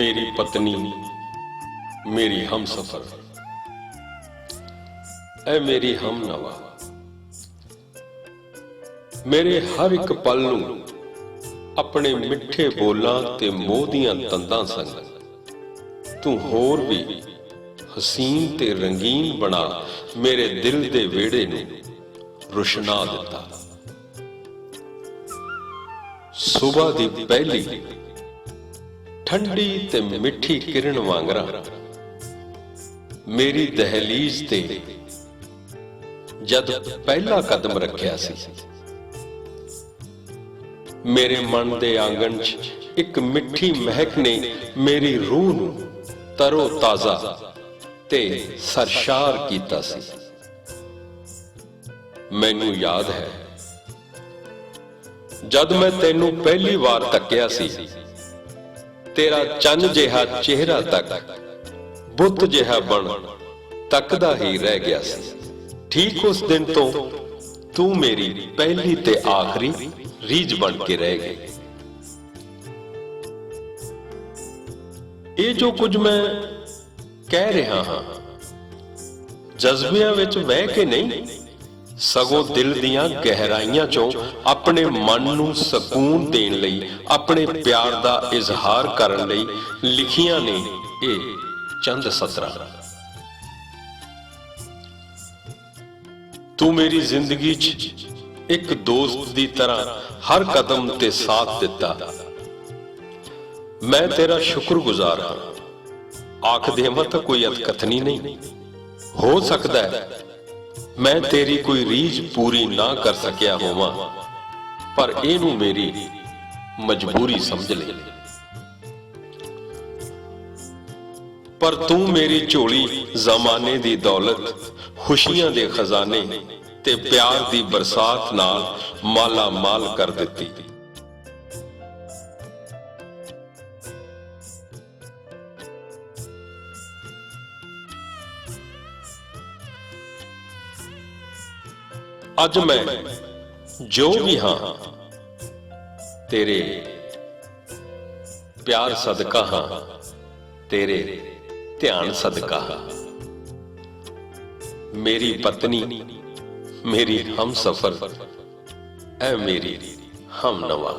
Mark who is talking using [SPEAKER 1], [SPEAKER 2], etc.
[SPEAKER 1] ਮੇਰੀ ਪਤਨੀ, ਮੇਰੀ ਹਮਸਫਰ। ਐ ਮੇਰੀ ਹਮਨਵਾ। ਮੇਰੇ ਹਰ ਇੱਕ ਪਲ ਨੂੰ ਆਪਣੇ ਮਿੱਠੇ ਬੋਲਾਂ ਤੇ ਮੋਹ ਦੀਆਂ ਤੰਦਾਂ ਸੰਗ ਤੂੰ ਹੋਰ ਵੀ ਹਸੀਨ ਤੇ ਰੰਗੀਨ ਬਣਾ ਮੇਰੇ ਦਿਲ ਦੇ ਵਿਹੜੇ ਨੂੰ ਰੁਸ਼ਨਾ ਦਿੱਤਾ। ਸਵੇਰ ਦੀ ਪਹਿਲੀ ਠੰਡੀ ਤੇ ਮਿੱਠੀ ਕਿਰਨ ਵਾਂਗਰਾ। ਮੇਰੀ ਦਹਲੀਜ਼ ਤੇ ਜਦ ਪਹਿਲਾ ਕਦਮ ਰੱਖਿਆ ਸੀ। ਮੇਰੇ ਮਨ ਦੇ ਆਂਗਣ 'ਚ ਇੱਕ ਮਿੱਠੀ ਮਹਿਕ ਨੇ ਮੇਰੀ ਰੂਹ ਨੂੰ ਤਰੋ ਤਾਜ਼ਾ ਤੇ ਸਰਸ਼ਾਰ ਕੀਤਾ ਸੀ। ਮੈਨੂੰ ਯਾਦ ਹੈ, ਜਦ ਮੈਂ ਤੈਨੂੰ ਪਹਿਲੀ ਵਾਰ ਤੱਕਿਆ ਸੀ ਤੇਰਾ ਚੰਨ ਜਿਹਾ ਚਿਹਰਾ ਤੱਕ, ਬੁੱਤ ਜਿਹਾ ਬਣ ਤੱਕਦਾ ਹੀ ਰਹਿ ਗਿਆ ਸੀ। ਠੀਕ ਉਸ ਦਿਨ ਤੋਂ ਤੂੰ ਮੇਰੀ ਪਹਿਲੀ ਤੇ ਆਖਰੀ ਰੀਝ ਬਣ ਕੇ ਰਹਿ ਗਈ। ਇਹ ਜੋ ਕੁਝ ਮੈਂ ਕਹਿ ਰਿਹਾ ਹਾਂ, ਜਜ਼ਬਿਆਂ ਵਿੱਚ ਵਹਿ ਕੇ ਨਹੀਂ ਸਗੋਂ ਦਿਲ ਦੀਆਂ ਗਹਿਰਾਈਆਂ ਚੋਂ ਆਪਣੇ ਮਨ ਨੂੰ ਸਕੂਨ ਦੇਣ ਲਈ, ਆਪਣੇ ਪਿਆਰ ਦਾ ਇਜ਼ਹਾਰ ਕਰਨ ਲਈ ਲਿਖੀਆਂ ਨੇ ਇਹ ਚੰਦ ਸਤਰਾਂ। ਤੂੰ ਮੇਰੀ ਜ਼ਿੰਦਗੀ 'ਚ ਇੱਕ ਦੋਸਤ ਦੀ ਤਰ੍ਹਾਂ ਹਰ ਕਦਮ ਤੇ ਸਾਥ ਦਿੱਤਾ। ਮੈਂ ਤੇਰਾ ਸ਼ੁਕਰਗੁਜ਼ਾਰ ਹਾਂ। ਆਖ ਦੇਵਾਂ ਤਾਂ ਕੋਈ ਅਤਕਥਨੀ ਨਹੀਂ। ਹੋ ਸਕਦਾ ਹੈ ਮੈਂ ਤੇਰੀ ਕੋਈ ਰੀਝ ਪੂਰੀ ਨਾ ਕਰ ਸਕਿਆ ਹੋਵਾਂ, ਪਰ ਇਹਨੂੰ ਮੇਰੀ ਮਜਬੂਰੀ ਸਮਝ ਲੈ। ਪਰ ਤੂੰ ਮੇਰੀ ਝੋਲੀ ਜ਼ਮਾਨੇ ਦੀ ਦੌਲਤ, ਖੁਸ਼ੀਆਂ ਦੇ ਖਜ਼ਾਨੇ ਤੇ ਪਿਆਰ ਦੀ ਬਰਸਾਤ ਨਾਲ ਮਾਲਾ ਮਾਲ ਕਰ ਦਿੱਤੀ। ਅੱਜ ਮੈਂ ਜੋ ਵੀ ਹਾਂ ਤੇਰੇ ਪਿਆਰ ਸਦਕਾ ਹਾਂ ਤੇਰੇ ਧਿਆਨ ਸਦਕਾ ਹਾਂ ਮੇਰੀ ਪਤਨੀ ਮੇਰੀ ਹਮ ਸਫਰ ਐ ਮੇਰੀ ਹਮ ਨਵਾ